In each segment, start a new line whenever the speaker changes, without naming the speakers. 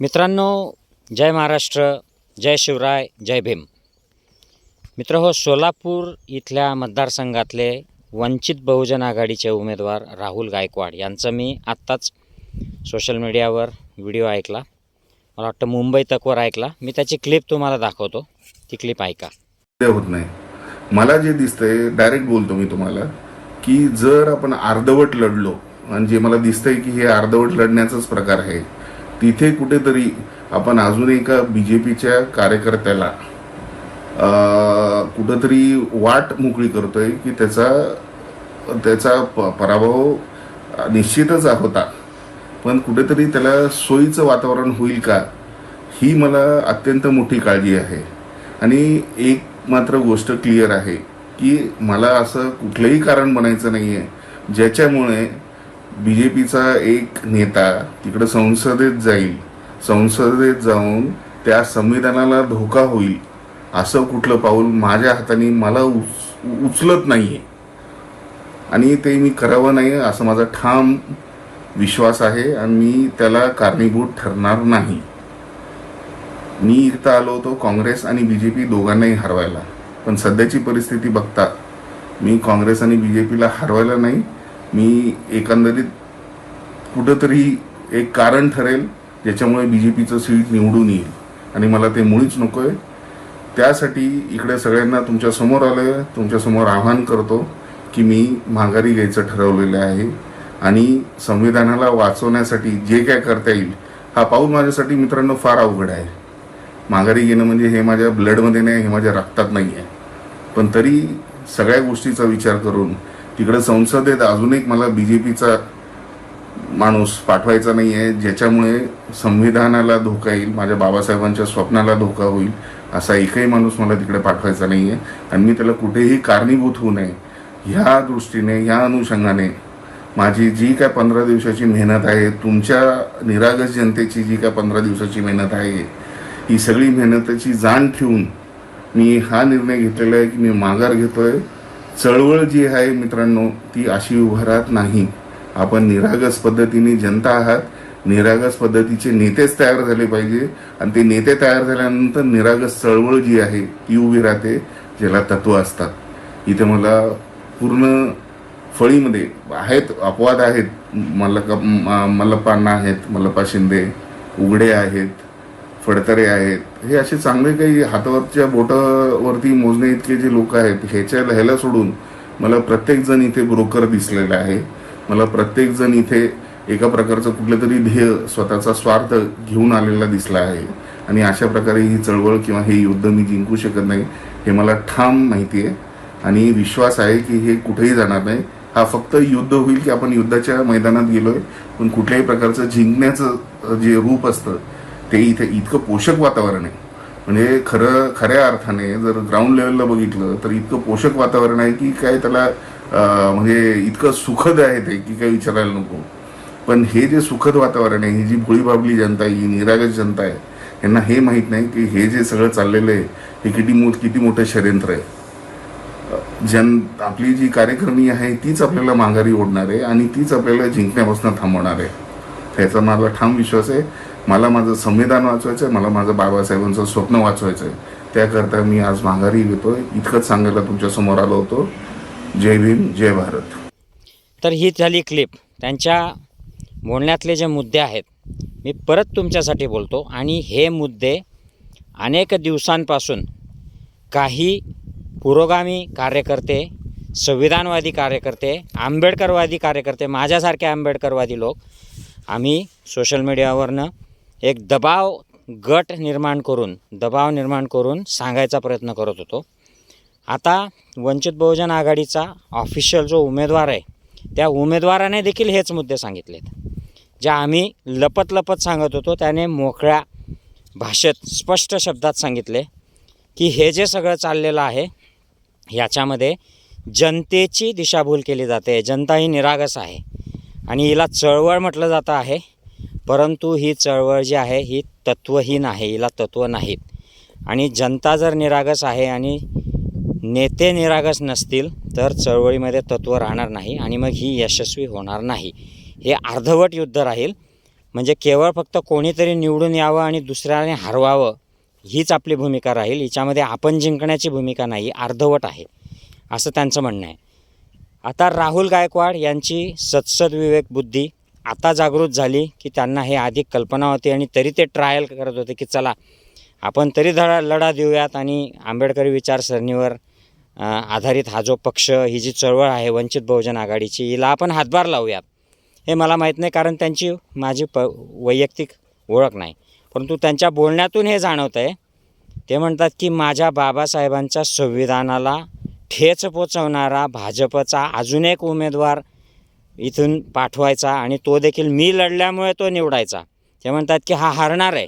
मित्रांनो जय महाराष्ट्र जय शिवराय जय भीम. मित्र हो सोलापूर इथल्या मतदारसंघातले वंचित बहुजन आघाडीचे उमेदवार राहुल गायकवाड यांचं मी आत्ताच सोशल मीडियावर व्हिडिओ ऐकला. मला वाटतं मुंबई तकवर ऐकला. मी त्याची क्लिप तुम्हाला दाखवतो. ती क्लिप ऐका.
होत नाही. मला जे दिसतंय डायरेक्ट बोलतो मी तुम्हाला की जर आपण अर्धवट लढलो आणि जे मला दिसतंय की हे अर्धवट लढण्याचाच प्रकार आहे तिथे कुठेतरी आपण अजून एका बी जे पीच्या कार्यकर्त्याला कुठंतरी वाट मोकळी करतोय की त्याचा त्याचा प- पराभव निश्चितच होता. पण कुठेतरी त्याला सोयीचं वातावरण होईल का ही मला अत्यंत मोठी काळजी आहे. आणि एक मात्र गोष्ट क्लिअर आहे की मला असं कुठलंही कारण बनायचं नाही आहे ज्याच्यामुळे बी जे पीचा एक नेता तिकडं संसदेत जाईल. संसदेत जाऊन त्या संविधानाला धोका होईल असं कुठलं पाऊल माझ्या हाताने मला उच उचलत नाही आहे आणि ते मी करावं नाही असं माझा ठाम विश्वास आहे आणि मी त्याला कारणीभूत ठरणार नाही. मी इथं आलो होतो काँग्रेस आणि बी जे पी दोघांनाही हरवायला. पण सध्याची परिस्थिती बघता मी काँग्रेस आणि बी जे पीला हरवायला नाही मी एकंदरीत कुठंतरी एक कारण ठरेल ज्याच्यामुळे बी जे पीचं सीट निवडून येईल. आणि मला ते मुळीच नको आहे त्यासाठी इकडे सगळ्यांना तुमच्यासमोर आलं आहे तुमच्यासमोर आव्हान करतो की मी माघारी घ्यायचं ठरवलेलं आहे. आणि संविधानाला वाचवण्यासाठी जे काय करता येईल हा पाऊल माझ्यासाठी मित्रांनो फार अवघड आहे. माघारी घेणं म्हणजे हे माझ्या ब्लडमध्ये नाही हे माझ्या रक्तात नाही आहे पण तरी सगळ्या गोष्टीचा विचार करून तिकडे संसदेत अजून एक मला बी जे पीचा माणूस पाठवायचा नाही आहे ज्याच्यामुळे संविधानाला धोका येईल माझ्या बाबासाहेबांच्या स्वप्नाला धोका होईल असा एकही माणूस मला तिकडे पाठवायचा नाही आहे आणि मी त्याला कुठेही कारणीभूत होऊ नये. ह्या दृष्टीने ह्या अनुषंगाने माझी जी काय पंधरा दिवसाची मेहनत आहे तुमच्या निरागस जनतेची जी काय पंधरा दिवसाची मेहनत आहे ही सगळी मेहनतीची जाण ठेवून मी हा निर्णय घेतलेला आहे की मी माघार घेतोय. चळवळ जी आहे मित्रांनो ती अशी उभा राहत नाही. आपण निरागस पद्धतीने जनता आहात. निरागस पद्धतीचे नेतेच तयार झाले पाहिजे. आणि ते नेते तयार झाल्यानंतर निरागस चळवळ जी आहे ती उभी राहते ज्याला तत्व असतात. इथे मला पूर्ण फळीमध्ये आहेत अपवाद आहेत. मल्लका म- मल्लप्पांना आहेत मल्लप्पा शिंदे उघडे आहेत. फडतरे आहेत. हे असे चांगले काही हातावरच्या बोटावरती मोजणे इतके जे लोक आहेत ह्याच्या ह्याला सोडून मला प्रत्येक जण इथे ब्रोकर दिसलेला आहे. मला प्रत्येक जण इथे एका प्रकारचं कुठलं तरी ध्येय स्वतःचा स्वार्थ घेऊन आलेला दिसला आहे. आणि अशा प्रकारे ही चळवळ किंवा हे युद्ध मी जिंकू शकत नाही हे मला ठाम माहिती आहे. आणि विश्वास आहे की हे कुठेही जाणार नाही. हा फक्त युद्ध होईल की आपण युद्धाच्या मैदानात गेलोय पण कुठल्याही प्रकारचं जिंकण्याचं जे रूप असतं ते इथे इतकं पोषक वातावरण आहे. म्हणजे खरं खऱ्या अर्थाने जर ग्राउंड लेवलला बघितलं तर इतकं पोषक वातावरण आहे की काय त्याला म्हणजे इतकं सुखद आहे ते की काही विचारायला नको. पण हे जे सुखद वातावरण आहे ही जी गोळीबाबली जनता आहे ही निरागस जनता आहे यांना हे माहीत नाही की हे जे सगळं चाललेलं आहे हे किती मोठ किती मोठं षडयंत्र आहे. जन आपली जी कार्यकारिणी आहे तीच आपल्याला माघारी ओढणार आहे आणि तीच आपल्याला जिंकण्यापासून थांबवणार आहे. त्याचा मला ठाम विश्वास आहे. मला माझं संविधान वाचवायचं आहे मला माझं बाबासाहेबांचं स्वप्न वाचवायचं आहे त्याकरता मी आज माघारी घेतो इतकंच सांगायला तुमच्यासमोर आलो होतो. जय भीम जय भारत.
तर ही झाली क्लिप त्यांच्या बोलण्यातले जे मुद्दे आहेत मी परत तुमच्यासाठी बोलतो. आणि हे मुद्दे अनेक दिवसांपासून काही पुरोगामी कार्यकर्ते संविधानवादी कार्यकर्ते आंबेडकरवादी कार्यकर्ते माझ्यासारखे आंबेडकरवादी लोक आम्ही सोशल मीडियावरनं एक दबाव गट निर्माण करून दबाव निर्माण करून सांगायचा प्रयत्न करत होतो. आता वंचित बहुजन आघाडीचा ऑफिशियल जो उमेदवार आहे त्या उमेदवाराने देखील हेच मुद्दे सांगितलेत. ज्या आम्ही लपत लपत सांगत होतो त्याने मोकळ्या भाषेत स्पष्ट शब्दात सांगितले की हे जे सगळं चाललेलं आहे याच्यामध्ये जनतेची दिशाभूल केली जाते जनता ही निरागस आहे. आणि हिला चळवळ म्हटलं जातं आहे परंतु ही चळवळ जी आहे ही तत्त्वहीन आहे हिला तत्त्व नाहीत. आणि जनता जर निरागस आहे आणि नेते निरागस नसतील तर चळवळीमध्ये तत्त्व राहणार नाही आणि मग ही यशस्वी होणार नाही. हे अर्धवट युद्ध राहील. म्हणजे केवळ फक्त कोणीतरी निवडून यावं आणि दुसऱ्याने हरवावं हीच आपली भूमिका राहील. हिच्यामध्ये आपण जिंकण्याची भूमिका नाही अर्धवट आहे असं त्यांचं म्हणणं आहे. आता राहुल गायकवाड यांची सत्सद विवेक बुद्धी आता जागृत झाली की त्यांना हे अधिक कल्पना होती आणि तरी ते ट्रायल करत होते की चला आपण तरी धडा लढा देऊयात आणि आंबेडकरी विचारसरणीवर आधारित हा जो पक्ष ही जी चळवळ आहे वंचित बहुजन आघाडीची हिला आपण हातभार लावूयात. हे मला माहीत नाही कारण त्यांची माझी प वैयक्तिक ओळख नाही. परंतु त्यांच्या बोलण्यातून हे जाणवतं आहे ते म्हणतात की माझ्या बाबासाहेबांच्या संविधानाला ठेच पोचवणारा भाजपचा अजून एक उमेदवार इथून पाठवायचा आणि तो देखील मी लढल्यामुळे तो निवडायचा. ते म्हणतात की हा हारणार आहे.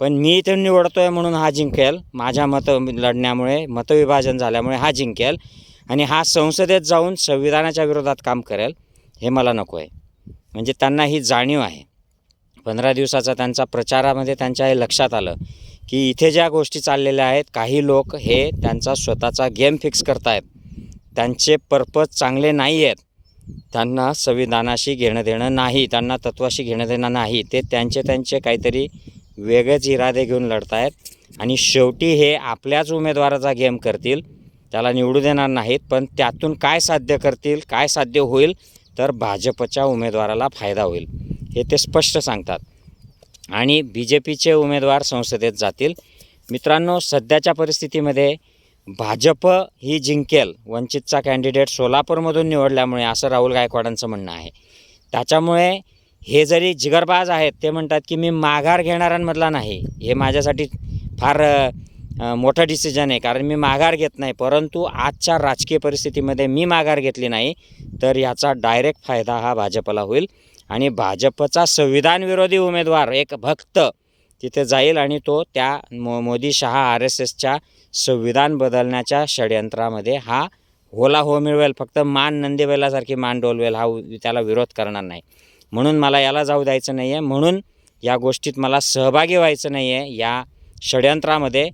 पण मी इथून निवडतो आहे म्हणून हा जिंकेल. माझ्या मत लढण्यामुळे मतविभाजन झाल्यामुळे हा जिंकेल. आणि हा संसदेत जाऊन संविधानाच्या विरोधात काम करेल हे मला नको आहे म्हणजे त्यांना ही जाणीव आहे. पंधरा दिवसाचा त्यांचा प्रचारामध्ये त्यांच्या हे लक्षात आलं की इथे ज्या गोष्टी चाललेल्या आहेत काही लोक हे त्यांचा स्वतःचा गेम फिक्स करतायत. त्यांचे पर्पज चांगले नाही आहेत त्यांना संविधानाशी घेणं देणं नाही त्यांना तत्वाशी घेणं देणं नाही ते त्यांचे त्यांचे काहीतरी वेगळेच इरादे घेऊन लढत आहेत आणि शेवटी हे आपल्याच उमेदवाराचा गेम करतील त्याला निवडू देणार नाहीत पण त्यातून काय साध्य करतील काय साध्य होईल तर भाजपच्या उमेदवाराला फायदा होईल हे ते स्पष्ट सांगतात. आणि बी जे पीचे उमेदवार संसदेत जातील. मित्रांनो सध्याच्या परिस्थितीमध्ये भाजप ही जिंकेल वंचितचा कॅन्डिडेट सोलापूरमधून निवडल्यामुळे असं राहुल गायकवाडांचं म्हणणं आहे. त्याच्यामुळे हे जरी जिगरबाज आहेत ते म्हणतात की मी माघार घेणाऱ्यांमधला नाही. हे माझ्यासाठी फार मोठं डिसिजन आहे कारण मी माघार घेत नाही. परंतु आजच्या राजकीय परिस्थितीमध्ये मी माघार घेतली नाही तर याचा डायरेक्ट फायदा हा भाजपला होईल. आणि भाजपचा संविधानविरोधी उमेदवार एक भक्त तिथे जाईल आणि तो त्या मो मोदी शहा आर एस एसच्या संविधान बदलण्याच्या षडयंत्रामध्ये हा होला हो मिळवेल. फक्त मान नंदीबैलासारखी मान डोलवेल हा त्याला विरोध करणार नाही. म्हणून मला याला जाऊ द्यायचं नाही आहे म्हणून या गोष्टीत मला सहभागी व्हायचं नाही आहे या षडयंत्रामध्ये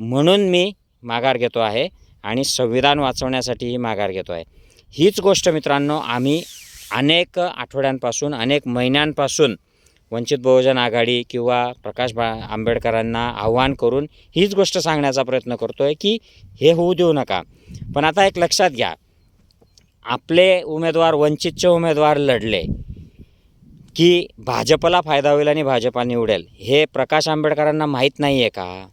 म्हणून मी माघार घेतो आहे आणि संविधान वाचवण्यासाठीही माघार घेतो आहे. हीच गोष्ट मित्रांनो आम्ही अनेक आठवड्यांपासून अनेक महिन्यांपासून वंचित बहुजन आघाडी किंवा प्रकाश बा आंबेडकरांना आव्हान करून हीच गोष्ट सांगण्याचा प्रयत्न करतो आहे की हे होऊ देऊ नका. पण आता एक लक्षात घ्या. आपले उमेदवार वंचितचे उमेदवार लढले की भाजपला फायदा होईल आणि भाजपा निवडेल हे प्रकाश आंबेडकरांना माहीत नाही आहे का?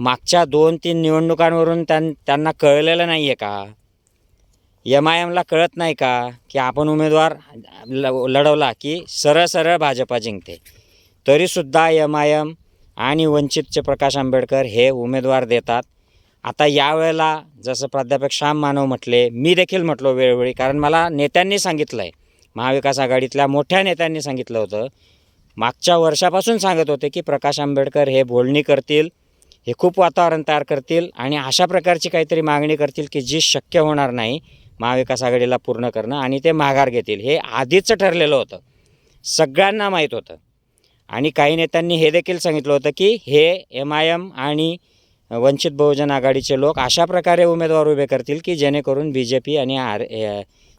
मागच्या दोन तीन निवडणुकांवरून त्यां त्यांना कळलेलं नाही आहे का? एम आय एमला कळत नाही का की आपण उमेदवार ल लढवला की सरळ सरळ भाजपा जिंकते. तरीसुद्धा एम आय एम आणि वंचितचे प्रकाश आंबेडकर हे उमेदवार देतात. आता यावेळेला जसं प्राध्यापक श्याम मानव म्हटले मी देखील म्हटलो वेळोवेळी कारण मला नेत्यांनी सांगितलं आहे महाविकास आघाडीतल्या मोठ्या नेत्यांनी सांगितलं होतं. मागच्या वर्षापासून सांगत होते की प्रकाश आंबेडकर हे बोलणी करतील हे खूप वातावरण तयार करतील आणि अशा प्रकारची काहीतरी मागणी करतील की जी शक्य होणार नाही. महाविकास आघाडीला पूर्ण करणं आणि ते माघार घेतील. हे आधीच ठरलेलं होतं. सगळ्यांना माहीत होतं. आणि काही नेत्यांनी हे देखील सांगितलं होतं की हे एम आय एम आणि वंचित बहुजन आघाडीचे लोक अशा प्रकारे उमेदवार उभे करतील की जेणेकरून बी जे पी आणि आर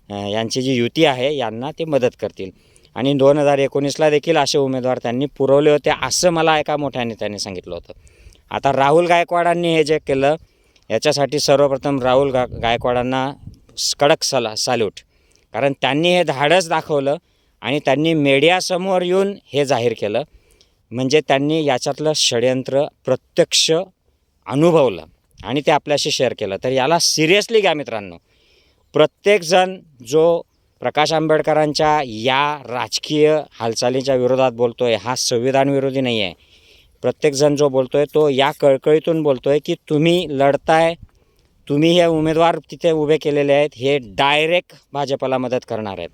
यांची जी युती आहे यांना ते मदत करतील. आणि दोन हजार एकोणीसला देखील असे उमेदवार त्यांनी पुरवले होते असं मला एका मोठ्या नेत्याने सांगितलं होतं. आता राहुल गायकवाडांनी हे जे केलं याच्यासाठी सर्वप्रथम राहुल गा गायकवाडांना कडक सला सॅल्यूट कारण त्यांनी हे धाडस दाखवलं आणि त्यांनी मीडियासमोर येऊन हे जाहीर केलं. म्हणजे त्यांनी याच्यातलं षडयंत्र प्रत्यक्ष अनुभवलं आणि ते आपल्याशी शेअर केलं. तर याला सिरियसली घ्या मित्रांनो. प्रत्येकजण जो प्रकाश आंबेडकरांच्या या राजकीय हालचालीच्या विरोधात बोलतो आहे हा संविधान विरोधी नाही आहे प्रत्येकजण जो बोलतो आहे तो या कळकळीतून बोलतो आहे की तुम्ही लढताय तुम्ही हे उमेदवार तिथे उभे केलेले आहेत हे डायरेक्ट भाजपला मदत करणार आहेत.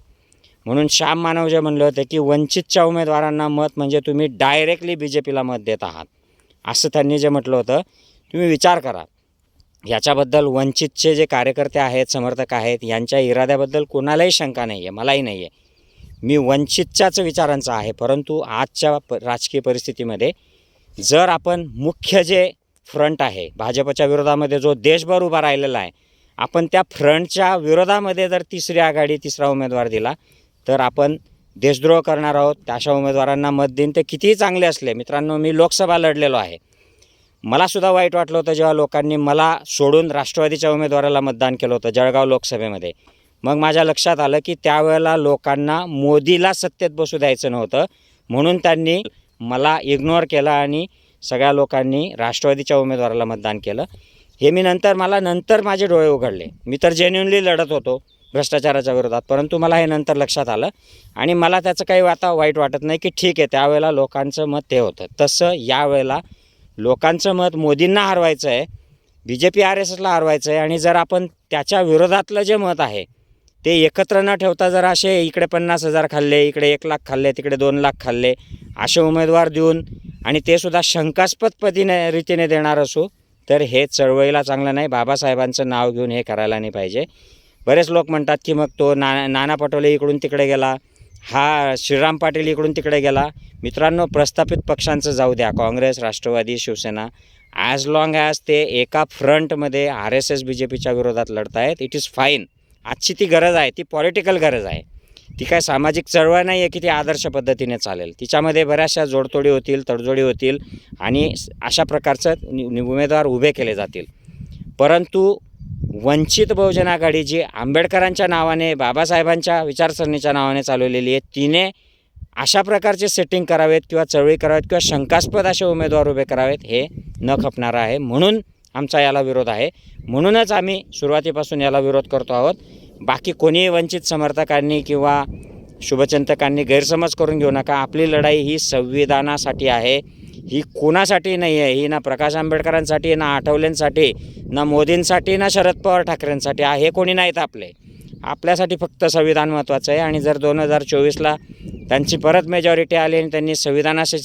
म्हणून श्याम मानव जे म्हणले होते की वंचितच्या उमेदवारांना मत म्हणजे तुम्ही डायरेक्टली बी जे पीला मत देत आहात. असं त्यांनी जे म्हटलं होतं तुम्ही विचार करा. याच्याबद्दल वंचितचे जे कार्यकर्ते आहेत समर्थक आहेत यांच्या इराद्याबद्दल कोणालाही शंका नाही आहे मलाही नाही आहे मी वंचितच्याच विचारांचा आहे परंतु आजच्या प राजकीय परिस्थितीमध्ये जर आपण मुख्य जे फ्रंट आहे. भाजपच्या विरोधामध्ये जो देशभर उभा राहिलेला आहे आपण त्या फ्रंटच्या विरोधामध्ये जर तिसरी आघाडी तिसरा उमेदवार दिला तर आपण देशद्रोह करणार आहोत. त्या अशा उमेदवारांना मत देईन. ते कितीही चांगले असले मित्रांनो मी लोकसभा लढलेलो आहे. मलासुद्धा वाईट वाटलं होतं जेव्हा लोकांनी मला सोडून राष्ट्रवादीच्या उमेदवाराला मतदान केलं होतं जळगाव लोकसभेमध्ये. मग माझ्या लक्षात आलं की त्यावेळेला लोकांना मोदीला सत्तेत बसू द्यायचं नव्हतं. म्हणून त्यांनी मला इग्नोर केला आणि सगळ्या लोकांनी राष्ट्रवादीच्या उमेदवाराला मतदान केलं. हे मी नंतर मला नंतर माझे डोळे उघडले. मी तर जेन्युनली लढत होतो भ्रष्टाचाराच्या विरोधात परंतु मला हे नंतर लक्षात आलं आणि मला त्याचं काही आता वाईट वाटत नाही की ठीक आहे त्यावेळेला लोकांचं मत ते होतं. तसं यावेळेला लोकांचं मत मोदींना हरवायचं आहे B J P R S एसला हरवायचं आहे आणि जर आपण त्याच्या विरोधातलं जे मत आहे ते एकत्र न ठेवता जर असे इकडे पन्नास हजार खाल्ले इकडे एक लाख खाल्ले तिकडे दोन लाख खाल्ले असे उमेदवार देऊन आणि ते सुद्धा शंकास्पद पद्धतीने रीतीने देणार असू तर हे चळवळीला चांगलं नाही. बाबासाहेबांचं नाव घेऊन हे करायला नाही पाहिजे. बरेच लोक म्हणतात की मग तो ना नाना पटोले इकडून तिकडे गेला हा श्रीराम पाटील इकडून तिकडे गेला. मित्रांनो प्रस्थापित पक्षांचं जाऊ द्या Congress Rashtrawadi Shivsena. As long as ते एका फ्रंटमध्ये R S S B J पीच्या विरोधात लढत आहेत इट इज फाईन आजची ती गरज आहे ती पॉलिटिकल गरज आहे. ती काय सामाजिक चळवळ नाही आहे की ती आदर्श पद्धतीने चालेल. तिच्यामध्ये बऱ्याचशा जोडतोडी होतील तडजोडी होतील आणि अशा प्रकारचं नि- उमेदवार उभे केले जातील. परंतु वंचित बहुजन आघाडी जी आंबेडकरांच्या नावाने बाबासाहेबांच्या विचारसरणीच्या नावाने चालवलेली आहे तिने अशा प्रकारचे सेटिंग करावेत किंवा चळवळी करावेत किंवा शंकास्पद असे उमेदवार उभे करावेत हे न खपणारं आहे. म्हणून आमचा याला विरोध आहे. म्हणूनच आम्ही सुरुवातीपासून याला विरोध करतो आहोत. बाकी कोणीही वंचित समर्थकांनी किंवा शुभचिंतकांनी गैरसमज करून घेऊ नका. आपली लढाई ही संविधानासाठी आहे. ही कोणासाठी नाही आहे? ही ना प्रकाश आंबेडकरांसाठी ना आठवलेंसाठी ना मोदींसाठी ना शरद पवार ठाकरेंसाठी आहे. हे कोणी नाहीत आपले. आपल्यासाठी फक्त संविधान महत्त्वाचं आहे. आणि जर दोन हजार चोवीसला त्यांची परत मेजॉरिटी आली आणि त्यांनी संविधानाशी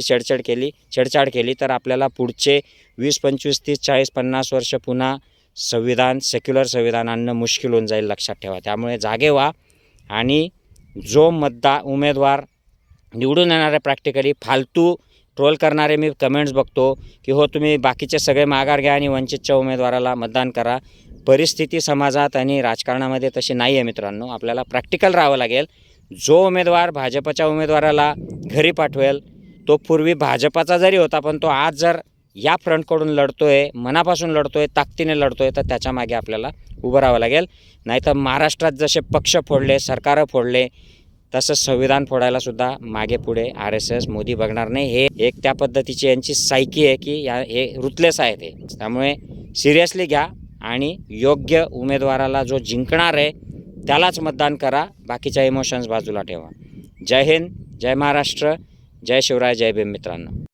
छेडछाड केली छेडछाड केली तर आपल्याला पुढचे वीस पंचवीस तीस चाळीस पन्नास वर्ष पुन्हा संविधान सेक्युलर संविधान आणणं मुश्किल होऊन जाईल लक्षात ठेवा. त्यामुळे जागे व्हा आणि जो मतदा उमेदवार निवडून येणारे प्रॅक्टिकली फालतू ट्रोल करणारे मी कमेंट्स बघतो की हो तुम्ही बाकीचे सगळे माघार घ्या आणि वंचितच्या उमेदवाराला मतदान करा. परिस्थिती समाजात आणि राजकारणामध्ये तशी नाही आहे मित्रांनो. आपल्याला प्रॅक्टिकल राहावं लागेल. जो उमेदवार भाजपच्या उमेदवाराला घरी पाठवेल तो पूर्वी भाजपाचा जरी होता पण तो आज जर या फ्रंटकडून लढतो आहे मनापासून लढतो आहे ताकदीने आहे तर त्याच्यामागे आपल्याला उभं राहावं लागेल. नाहीतर महाराष्ट्रात जसे पक्ष फोडले सरकारं फोडले तसं संविधान फोडायला सुद्धा मागे पुढे आर एस एस मोदी बघणार नाही. हे एक त्या पद्धतीची यांची सायकी आहे की या हे रुतलेस आहे ते. त्यामुळे सिरियसली घ्या आणि योग्य उमेदवाराला जो जिंकणार आहे त्यालाच मतदान करा. बाकीच्या इमोशन्स बाजूला ठेवा. जय हिंद जय महाराष्ट्र जय शिवराय जय भीम मित्रांनो.